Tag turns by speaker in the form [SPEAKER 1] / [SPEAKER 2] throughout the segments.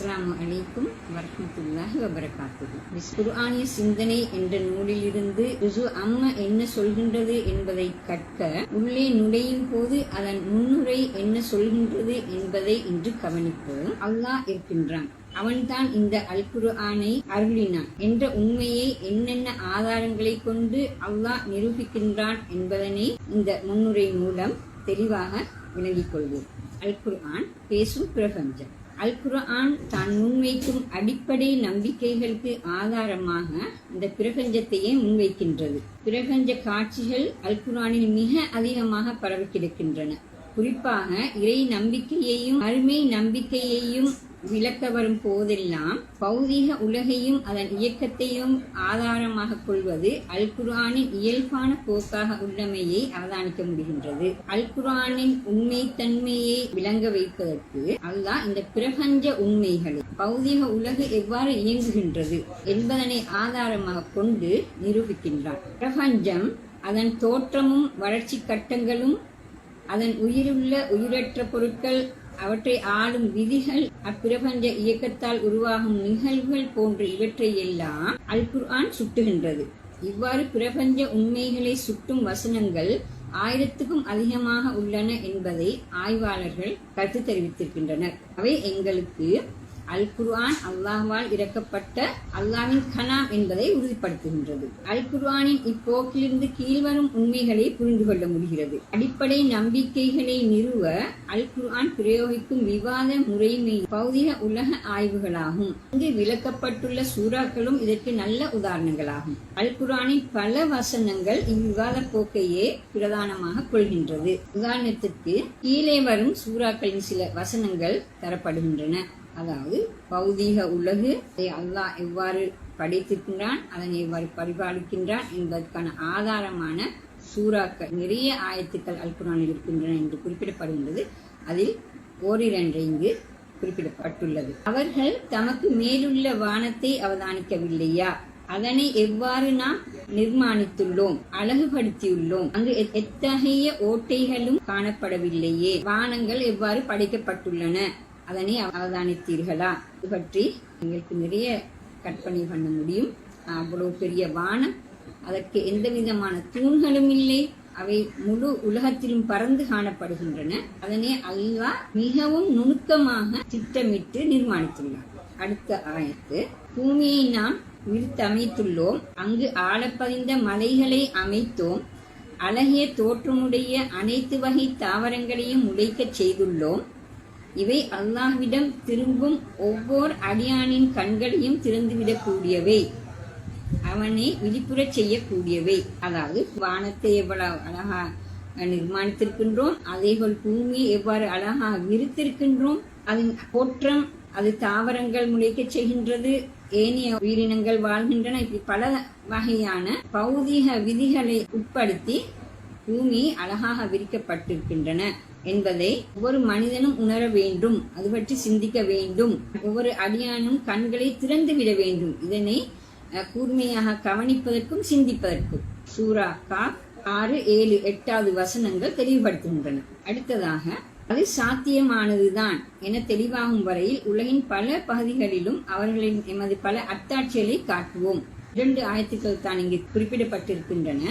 [SPEAKER 1] அஸ்ஸலாமு அலைக்கும் வரமத்துல்லாஹி வபரகாத்துஹு. குர்ஆனிய சிந்தனை என்ற நூலிலிருந்து ருசு அம்மா என்ன சொல்கின்றது என்பதை கற்க உள்ளே நுழையும் போது அதன் முன்னுரை என்ன சொல்கின்றது என்பதை இன்று கவனிப்போம். அல்லாஹ் இருக்கின்றான். அவன்தான் இந்த அல் குர்ஆனை அருளினான் என்ற உண்மையை என்னென்ன ஆதாரங்களை கொண்டு அல்லாஹ் நிரூபிக்கின்றான் என்பதனை இந்த முன்னுரை மூலம் தெளிவாக விளங்கிக் கொள்வோம். அல் குர்ஆன் பேசும் பிரபஞ்சம். அல் குர்ஆன் தான் முன்வைக்கும் அடிப்படை நம்பிக்கைகளுக்கு ஆதாரமாக இந்த பிரபஞ்சத்தையே முன்வைக்கின்றது. பிரபஞ்ச காட்சிகள் அல் குர்ஆனில் மிக அதிகமாக பரவி கிடக்கின்றன குறிப்பாக இறை நம்பிக்கையையும் அருமை நம்பிக்கையையும் விளக்க வரும் போதெல்லாம் பௌதீக உலகையும் அதன் இயக்கத்தையும் ஆதாரமாக கொள்வது அல் குரானின் இயல்பான போக்காக உள்ளமையை அவதானிக்க முடிகின்றது. அல் உண்மை உண்மைத்தன்மையை விளங்க வைப்பதற்கு அல்லாஹ் இந்த பிரபஞ்ச உண்மைகளை பௌதீக உலகு எவ்வாறு இயங்குகின்றது என்பதனை ஆதாரமாக கொண்டு நிரூபிக்கின்றான். பிரபஞ்சம் அதன் தோற்றமும் வளர்ச்சி கட்டங்களும் அதன் உயிருள்ள உயிரற்ற பொருட்கள் அவற்றை ஆளும் விதிகள் அப்பிரபஞ்ச இயக்கத்தால் உருவாகும் நிகழ்வுகள் போன்ற இவற்றை எல்லாம் அல் குர்ஆன் சுட்டுகின்றது. இவ்வாறு பிரபஞ்ச உண்மைகளை சுட்டும் வசனங்கள் ஆயிரத்துக்கும் அதிகமாக உள்ளன என்பதை ஆய்வாளர்கள் கருத்து தெரிவித்திருக்கின்றனர். அவை எங்களுக்கு அல் குர்ஆன் அல்லாஹ்வால் இறக்கப்பட்ட அல்லாவின் கலாம் என்பதை உறுதிப்படுத்துகின்றது. அல் குர்ஆனின் இப்போக்கிலிருந்து கீழ்வரும் உண்மைகளை புரிந்து கொள்ள முடிகிறது. அடிப்படை நம்பிக்கைகளை நிறுவ அல் குர்ஆன் பிரயோகிக்கும் விவாத முறைமை பௌதிக உலக ஆய்வுகளாகும். இங்கு விளக்கப்பட்டுள்ள சூறாக்களும் இதற்கு நல்ல உதாரணங்களாகும். அல் குர்ஆனின் பல வசனங்கள் இவ்விவாத போக்கையே பிரதானமாக கொள்கின்றது. உதாரணத்திற்கு கீழே வரும் சூறாக்களின் சில வசனங்கள் தரப்படுகின்றன. அதாவது பௌதீக உலகு அல்லாஹ் எவ்வாறு படைத்திருக்கின்றான் அதனை எவ்வாறு பரிபாலிக்கின்றான் என்பதற்கான ஆதாரமான சூறாக்கள் நிறைய ஆயத்துக்கள் அல்குரானில் இருக்கின்றன என்று குறிப்பிடப்படுகின்றது. அதில் ஓரிரண்டை இங்கு குறிப்பிடப்பட்டுள்ளது. அவர்கள் தமக்கு மேலுள்ள வானத்தை அவதானிக்கவில்லையா? அதனை எவ்வாறு நாம் நிர்மாணித்துள்ளோம் அழகுபடுத்தியுள்ளோம்? அங்கு எத்தகைய ஓட்டைகளும் காணப்படவில்லையே? வானங்கள் எவ்வாறு படைக்கப்பட்டுள்ளன? அதனை அவதானித்தீர்களா? இது பற்றி எங்களுக்கு நிறைய கற்பனை பண்ண முடியும். அவ்வளவு பெரிய வானம். அதற்கு எந்த விதமான தூண்களும் இல்லை. அவை முழு உலகத்திலும் பறந்து காணப்படுகின்றன. அதனை அல்வா மிகவும் நுணுக்கமாக திட்டமிட்டு நிர்மாணித்துள்ளார். அடுத்த ஆயத்து பூமியை நாம் விரித்தமைத்துள்ளோம் அங்கு ஆழப்பதிந்த மலைகளை அமைத்தோம். அழகிய தோற்றமுடைய அனைத்து வகை தாவரங்களையும் முளைக்கச் செய்துள்ளோம். இவை அல்லாஹ்விடம் திரும்பும் ஒவ்வொரு அடியானின் கண்களையும் திறந்துவிடக்கூடியவை. அவனை விழிப்புறச் செய்யக்கூடியவை. அதாவது வானத்தை எவ்வளவு அழகா நிர்மாணித்திருக்கின்றோம் அதேபோல் பூமியை எவ்வாறு அழகா விரித்திருக்கின்றோம் அதன் தோற்றம் அது தாவரங்கள் முளைக்க செய்கின்றது ஏனைய உயிரினங்கள் வாழ்கின்றன இப்படி பல வகையான பௌதீக விதிகளை உட்படுத்தி பூமி அழகாக விரிக்கப்பட்டிருக்கின்றன என்பதை ஒவ்வொரு மனிதனும் உணர வேண்டும். அது பற்றி சிந்திக்க வேண்டும். ஒவ்வொரு அடியானும் கண்களை திறந்து விட வேண்டும். இதனை கூர்மையாக கவனிப்பதற்கும் சிந்திப்பதற்கும். சூரா கா ஆறு ஏழு எட்டாவது வசனங்கள் தெளிவுபடுத்துகின்றன. அடுத்ததாக அது சாத்தியமானதுதான் என தெளிவாகும் வரையில் உலகின் பல பகுதிகளிலும் அவர்களின் எமது பல அத்தாட்சிகளை காட்டுவோம். இரண்டு ஆயத்துக்கள் தான் இங்கு குறிப்பிடப்பட்டிருக்கின்றன.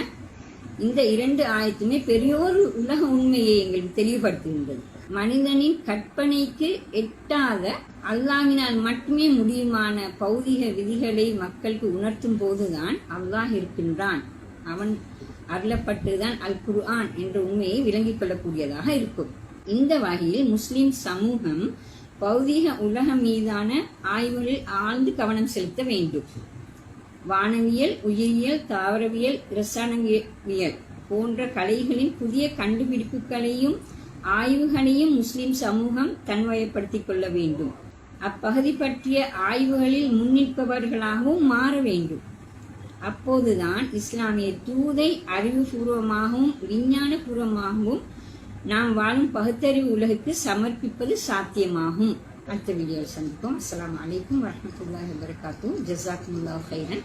[SPEAKER 1] இந்த இரண்டு ஆயத்துமே பெரியோரு உலக உண்மையை எங்களுக்கு தெளிவுபடுத்துகின்றது. மனிதனின் கற்பனைக்கு எட்டாத அல்லாஹினால் மட்டுமே முடியுமான பௌதிக விதிகளை மக்களுக்கு உணர்த்தும் போதுதான் அல்லாஹ் இருக்கின்றான். அவன் அருளப்பட்டுதான் அல் குர்ஆன் என்ற உண்மையை விளங்கிக் கொள்ளக்கூடியதாக இருக்கும். இந்த வகையில் முஸ்லிம் சமூகம் பௌதீக உலகம் மீதான ஆய்வுகளில் ஆழ்ந்து கவனம் செலுத்த வேண்டும். வானவியல் உயிரியல் தாவரவியல் இரசாயனவியல் போன்ற கலைகளின் புதிய கண்டுபிடிப்புகளையும் ஆய்வுகளையும் முஸ்லிம் சமூகம் தன்வயப்படுத்திக் கொள்ள வேண்டும். அப்பகுதி பற்றிய ஆய்வுகளில் முன்னிற்பவர்களாகவும் மாற வேண்டும். அப்போதுதான் இஸ்லாமிய தூதை அறிவுபூர்வமாகவும் விஞ்ஞானபூர்வமாகவும் நாம் வாழும் பகுத்தறிவு உலகுக்கு சமர்ப்பிப்பது சாத்தியமாகும். அடுத்த வீடியோவில் சந்திப்போம். அஸ்லாம் வலைக்கம் வரமத்துல்லாஹி வரகாத்தூ ஜசாக்குல்லா ஹைரன்